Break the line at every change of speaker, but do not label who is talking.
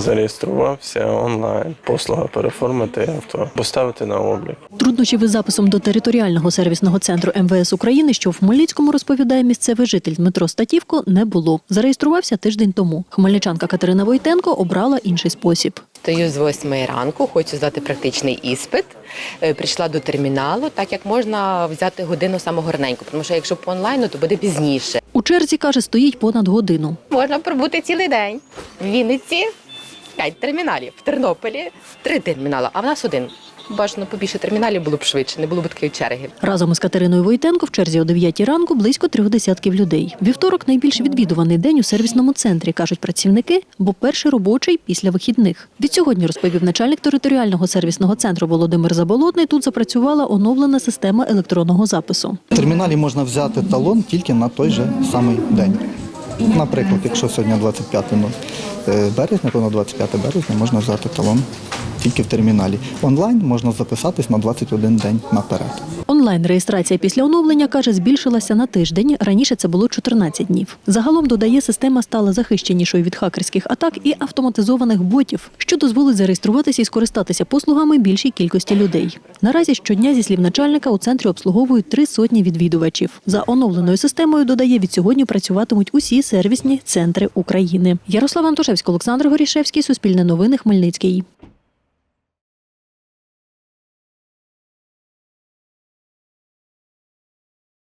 Зареєструвався онлайн. Послуга переформити авто, поставити на облік.
Труднощів із записом до територіального сервісного центру МВС України, що в Хмельницькому розповідає місцевий житель Дмитро Статівко, не було. Зареєструвався тиждень тому. Хмельничанка Катерина Войтенко обрала інший спосіб.
Стою з 8 ранку, хочу здати практичний іспит. Е, Прийшла до терміналу, так як можна взяти годину самого раненько, тому що якщо по онлайну, то буде пізніше.
У черзі каже, стоїть понад годину.
Можна пробути цілий день. В Вінниці 5 терміналів, в Тернополі 3 термінали, а в нас один. Бажано побільше терміналів було б швидше, не було б такої черги.
Разом із Катериною Войтенко в черзі о 9 ранку близько трьох десятків людей. Вівторок найбільш відвідуваний день у сервісному центрі, кажуть працівники, бо перший робочий після вихідних. Від сьогодні розповів начальник територіального сервісного центру Володимир Заболотний. Тут запрацювала оновлена система електронного запису.
В терміналі можна взяти талон тільки на той же самий день. Наприклад, якщо сьогодні 25 ну, е, березня, то на 25 березня можна взяти талон тільки в терміналі. Онлайн можна записатись на 21 день наперед.
Онлайн-реєстрація після оновлення, каже, збільшилася на тиждень. Раніше це було 14 днів. Загалом, додає, система стала захищенішою від хакерських атак і автоматизованих ботів, що дозволить зареєструватися і скористатися послугами більшій кількості людей. Наразі щодня, зі слів начальника, у центрі обслуговують три сотні відвідувачів. За оновленою системою, додає, від сьогодні працюватимуть усі сервісні центри України. Ярослав Антошевський, Олександр Горішевський, Суспільне новини, Хмельницький.